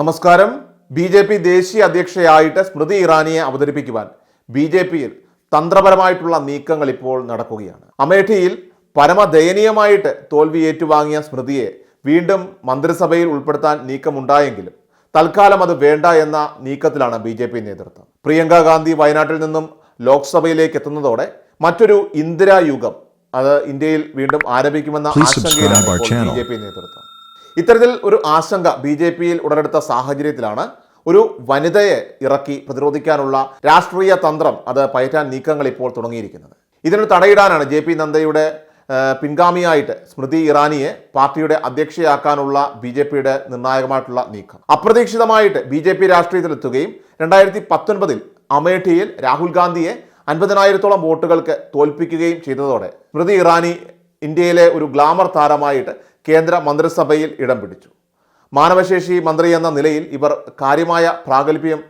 നമസ്കാരം. B J P ദേശീയ അധ്യക്ഷയായിട്ട് സ്മൃതി ഇറാനിയെ അവതരിപ്പിക്കുവാൻ B J പിയിൽ തന്ത്രപരമായിട്ടുള്ള നീക്കങ്ങൾ ഇപ്പോൾ നടക്കുകയാണ്. അമേഠിയിൽ പരമദയനീയമായിട്ട് തോൽവി ഏറ്റുവാങ്ങിയ സ്മൃതിയെ വീണ്ടും മന്ത്രിസഭയിൽ ഉൾപ്പെടുത്താൻ നീക്കമുണ്ടായെങ്കിലും തൽക്കാലം അത് വേണ്ട എന്ന നീക്കത്തിലാണ് ബി ജെ പി നേതൃത്വം. പ്രിയങ്ക ഗാന്ധി വയനാട്ടിൽ നിന്നും ലോക്സഭയിലേക്ക് എത്തുന്നതോടെ മറ്റൊരു ഇന്ദിരായുഗം അത് ഇന്ത്യയിൽ വീണ്ടും ആരംഭിക്കുമെന്ന ആശങ്കയിലാണ്. ബി ജെ പി നേതൃത്വം. ഇത്തരത്തിൽ ഒരു ആശങ്ക ബി ജെ പിയിൽ ഉടലെടുത്ത സാഹചര്യത്തിലാണ് ഒരു വനിതയെ ഇറക്കി പ്രതിരോധിക്കാനുള്ള രാഷ്ട്രീയ തന്ത്രം അത് പയറ്റാൻ നീക്കങ്ങൾ ഇപ്പോൾ തുടങ്ങിയിരിക്കുന്നത്. ഇതിന് തടയിടാനാണ് ജെ പി നന്ദയുടെ പിൻഗാമിയായിട്ട് സ്മൃതി ഇറാനിയെ പാർട്ടിയുടെ അധ്യക്ഷയാക്കാനുള്ള ബി ജെ പിയുടെ നിർണായകമായിട്ടുള്ള നീക്കം. അപ്രതീക്ഷിതമായിട്ട് ബി ജെ പി രാഷ്ട്രീയത്തിലെത്തുകയും രണ്ടായിരത്തി പത്തൊൻപതിൽ അമേഠിയിൽ രാഹുൽ ഗാന്ധിയെ അൻപതിനായിരത്തോളം വോട്ടുകൾക്ക് തോൽപ്പിക്കുകയും ചെയ്തതോടെ സ്മൃതി ഇറാനി ഇന്ത്യയിലെ ഒരു ഗ്ലാമർ താരമായിട്ട് കേന്ദ്ര മന്ത്രിസഭയിൽ ഇടം പിടിച്ചു. മാനവശേഷി മന്ത്രി എന്ന നിലയിൽ ഇവർ കാര്യമായ പ്രാഗൽഭ്യം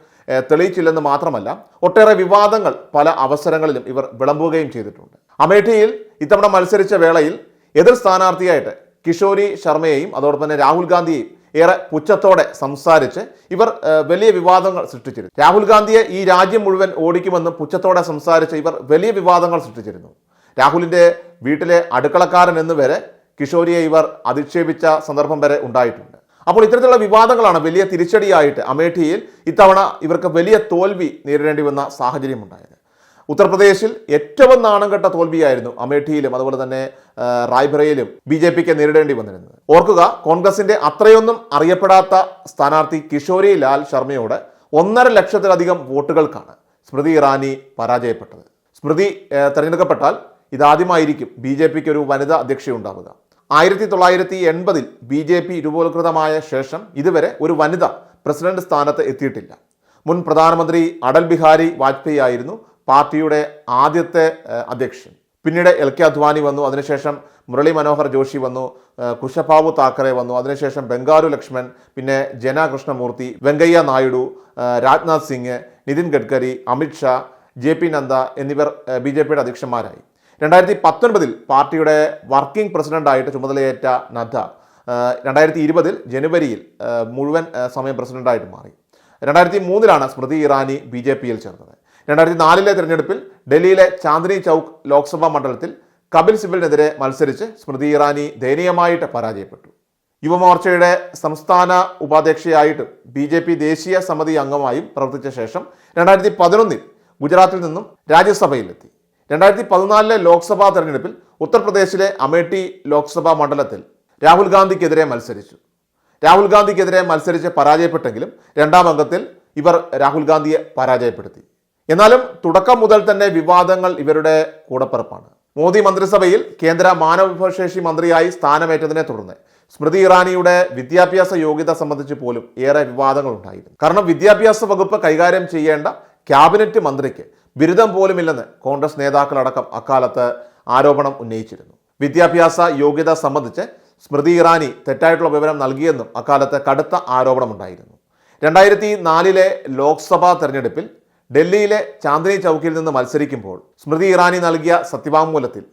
തെളിയിച്ചില്ലെന്ന് മാത്രമല്ല ഒട്ടേറെ വിവാദങ്ങൾ പല അവസരങ്ങളിലും ഇവർ വിളമ്പുകയും ചെയ്തിട്ടുണ്ട്. അമേഠിയിൽ ഇത്തവണ മത്സരിച്ച വേളയിൽ എതിർ സ്ഥാനാർത്ഥിയായിട്ട് കിഷോരി ശർമ്മയെയും അതോടൊപ്പം തന്നെ രാഹുൽ ഗാന്ധിയെയും ഏറെ പുച്ഛത്തോടെ സംസാരിച്ച് ഇവർ വലിയ വിവാദങ്ങൾ സൃഷ്ടിച്ചിരുന്നു. രാഹുൽ ഗാന്ധിയെ ഈ രാജ്യം മുഴുവൻ ഓടിക്കുമെന്നും പുച്ഛത്തോടെ സംസാരിച്ച് ഇവർ വലിയ വിവാദങ്ങൾ സൃഷ്ടിച്ചിരുന്നു. രാഹുലിന്റെ വീട്ടിലെ അടുക്കളക്കാരൻ എന്ന് വരെ കിഷോരിയെ ഇവർ അധിക്ഷേപിച്ച സന്ദർഭം വരെ ഉണ്ടായിട്ടുണ്ട്. അപ്പോൾ ഇത്തരത്തിലുള്ള വിവാദങ്ങളാണ് വലിയ തിരിച്ചടിയായിട്ട് അമേഠിയിൽ ഇത്തവണ ഇവർക്ക് വലിയ തോൽവി നേരിടേണ്ടി വന്ന സാഹചര്യം ഉണ്ടായത് ഉത്തർപ്രദേശിൽ ഏറ്റവും നാണം കെട്ട തോൽവിയായിരുന്നു അമേഠിയിലും അതുപോലെ തന്നെ റായ്ബറയിലും ബി ജെ പിക്ക് നേരിടേണ്ടി വന്നിരുന്നത്. ഓർക്കുക കോൺഗ്രസിന്റെ അത്രയൊന്നും അറിയപ്പെടാത്ത സ്ഥാനാർത്ഥി കിഷോരി ലാൽ ശർമ്മയോട് ഒന്നര ലക്ഷത്തിലധികം വോട്ടുകൾക്കാണ് സ്മൃതി ഇറാനി പരാജയപ്പെട്ടത്. സ്മൃതി തിരഞ്ഞെടുക്കപ്പെട്ടാൽ ഇതാദ്യമായിരിക്കും ബി ജെ പിക്ക് ഒരു വനിതാ അധ്യക്ഷയുണ്ടാവുക. ആയിരത്തി തൊള്ളായിരത്തി എൺപതിൽ ബി ജെ പി രൂപവത്കൃതമായ ശേഷം ഇതുവരെ ഒരു വനിത പ്രസിഡന്റ് സ്ഥാനത്ത് എത്തിയിട്ടില്ല. മുൻ പ്രധാനമന്ത്രി അടൽ ബിഹാരി വാജ്പേയി ആയിരുന്നു പാർട്ടിയുടെ ആദ്യത്തെ അധ്യക്ഷൻ. പിന്നീട് എൽ കെ അദ്വാനി വന്നു അതിനുശേഷം മുരളി മനോഹർ ജോഷി വന്നു കുശബാബു താക്കറെ വന്നു അതിനുശേഷം ബംഗാരു ലക്ഷ്മൺ പിന്നെ ജന കൃഷ്ണമൂർത്തി വെങ്കയ്യ നായിഡു രാജ്നാഥ് സിംഗ് നിതിൻ ഗഡ്കരി അമിത്ഷാ ജെ പി നദ്ദ എന്നിവർ ബി ജെ പിയുടെ അധ്യക്ഷന്മാരായി. രണ്ടായിരത്തി പത്തൊൻപതിൽ പാർട്ടിയുടെ വർക്കിംഗ് പ്രസിഡന്റായിട്ട് ചുമതലയേറ്റ നദ്ദ രണ്ടായിരത്തി ഇരുപതിൽ ജനുവരിയിൽ മുഴുവൻ സമയം പ്രസിഡന്റായിട്ട് മാറി. രണ്ടായിരത്തി മൂന്നിലാണ് സ്മൃതി ഇറാനി ബി ജെ പിയിൽ ചേർന്നത്. രണ്ടായിരത്തി നാലിലെ തിരഞ്ഞെടുപ്പിൽ ഡൽഹിയിലെ ചാന്ദിനി ചൗക്ക് ലോക്സഭാ മണ്ഡലത്തിൽ കപിൽ സിബലിനെതിരെ മത്സരിച്ച് സ്മൃതി ഇറാനി ദയനീയമായിട്ട് പരാജയപ്പെട്ടു. യുവമോർച്ചയുടെ സംസ്ഥാന ഉപാധ്യക്ഷയായിട്ടും ബി ജെ പി ദേശീയ സമിതി അംഗമായും പ്രവർത്തിച്ച ശേഷം രണ്ടായിരത്തി പതിനൊന്നിൽ ഗുജറാത്തിൽ നിന്നും രാജ്യസഭയിലെത്തി. രണ്ടായിരത്തി പതിനാലിലെ ലോക്സഭാ തെരഞ്ഞെടുപ്പിൽ ഉത്തർപ്രദേശിലെ അമേഠി ലോക്സഭാ മണ്ഡലത്തിൽ രാഹുൽ ഗാന്ധിക്കെതിരെ മത്സരിച്ചു. രാഹുൽ ഗാന്ധിക്കെതിരെ മത്സരിച്ച് പരാജയപ്പെട്ടെങ്കിലും രണ്ടാം അംഗത്തിൽ ഇവർ രാഹുൽ ഗാന്ധിയെ പരാജയപ്പെടുത്തി. എന്നാലും തുടക്കം മുതൽ തന്നെ വിവാദങ്ങൾ ഇവരുടെ കൂടപ്പിറപ്പാണ്. മോദി മന്ത്രിസഭയിൽ കേന്ദ്ര മാനവവിഭവശേഷി മന്ത്രിയായി സ്ഥാനമേറ്റതിനെ തുടർന്ന് സ്മൃതി ഇറാനിയുടെ വിദ്യാഭ്യാസ യോഗ്യത സംബന്ധിച്ച് പോലും ഏറെ വിവാദങ്ങൾ ഉണ്ടായിരുന്നു കാരണം വിദ്യാഭ്യാസ വകുപ്പ് കൈകാര്യം ചെയ്യേണ്ട ക്യാബിനറ്റ് മന്ത്രിക്ക് ബിരുദം പോലുമില്ലെന്ന് കോൺഗ്രസ് നേതാക്കളടക്കം അക്കാലത്ത് ആരോപണം ഉന്നയിച്ചിരുന്നു. വിദ്യാഭ്യാസ യോഗ്യത സംബന്ധിച്ച് സ്മൃതി ഇറാനി തെറ്റായിട്ടുള്ള വിവരം നൽകിയെന്നും അക്കാലത്ത് കടുത്ത ആരോപണമുണ്ടായിരുന്നു. രണ്ടായിരത്തി നാലിലെ ലോക്സഭാ തെരഞ്ഞെടുപ്പിൽ ഡൽഹിയിലെ ചാന്ദിനി ചൗക്കിൽ നിന്ന് മത്സരിക്കുമ്പോൾ സ്മൃതി ഇറാനി നൽകിയ സത്യവാങ്മൂലത്തിൽ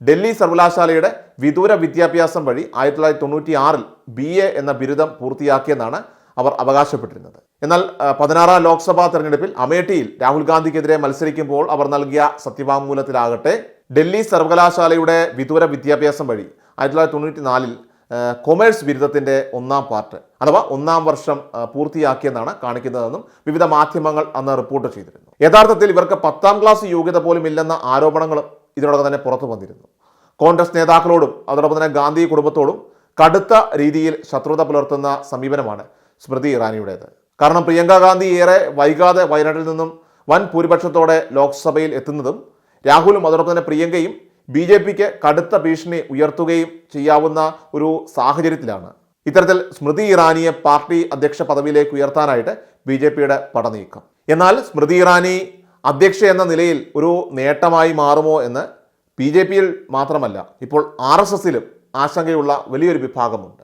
ഡൽഹി സർവകലാശാലയുടെ വിദൂര വിദ്യാഭ്യാസം വഴി ആയിരത്തി തൊള്ളായിരത്തി തൊണ്ണൂറ്റി ആറിൽ ബി എ എന്ന ബിരുദം പൂർത്തിയാക്കിയെന്നാണ് അവർ അവകാശപ്പെട്ടിരുന്നത്. എന്നാൽ പതിനാറാം ലോക്സഭാ തെരഞ്ഞെടുപ്പിൽ അമേഠിയിൽ രാഹുൽ ഗാന്ധിക്കെതിരെ മത്സരിക്കുമ്പോൾ അവർ നൽകിയ സത്യവാങ്മൂലത്തിലാകട്ടെ ഡൽഹി സർവകലാശാലയുടെ വിദൂര വിദ്യാഭ്യാസം വഴി ആയിരത്തി തൊള്ളായിരത്തി തൊണ്ണൂറ്റി നാലിൽ കൊമേഴ്സ് ബിരുദത്തിന്റെ ഒന്നാം പാർട്ട് അഥവാ ഒന്നാം വർഷം പൂർത്തിയാക്കിയെന്നാണ് കാണിക്കുന്നതെന്നും വിവിധ മാധ്യമങ്ങൾ അന്ന് റിപ്പോർട്ട് ചെയ്തിരുന്നു. യഥാർത്ഥത്തിൽ ഇവർക്ക് പത്താം ക്ലാസ് യോഗ്യത പോലും ഇല്ലെന്ന ആരോപണങ്ങളും ഇതിനോടൊപ്പം തന്നെ പുറത്തു വന്നിരുന്നു. കോൺഗ്രസ് നേതാക്കളോടും അതോടൊപ്പം തന്നെ ഗാന്ധി കുടുംബത്തോടും കടുത്ത രീതിയിൽ ശത്രുത പുലർത്തുന്ന സമീപനമാണ് സ്മൃതി ഇറാനിയുടേത്. കാരണം പ്രിയങ്ക ഗാന്ധി ഏറെ വൈകാതെ വയനാട്ടിൽ നിന്നും വൻ ഭൂരിപക്ഷത്തോടെ ലോക്സഭയിൽ എത്തുന്നതും രാഹുലും അതോടൊപ്പം തന്നെ പ്രിയങ്കയും ബി ജെ പിക്ക് കടുത്ത ഭീഷണി ഉയർത്തുകയും ചെയ്യാവുന്ന ഒരു സാഹചര്യത്തിലാണ്. ഇത്തരത്തിൽ സ്മൃതി ഇറാനിയെ പാർട്ടി അധ്യക്ഷ പദവിയിലേക്ക് ഉയർത്താനായിട്ട് ബി ജെ പിയുടെ പടനീക്കം. എന്നാൽ സ്മൃതി ഇറാനി അധ്യക്ഷ എന്ന നിലയിൽ ഒരു നേട്ടമായി മാറുമോ എന്ന് ബി ജെ പിയിൽ മാത്രമല്ല ഇപ്പോൾ ആർ എസ് എസിലും ആശങ്കയുള്ള വലിയൊരു വിഭാഗമുണ്ട്.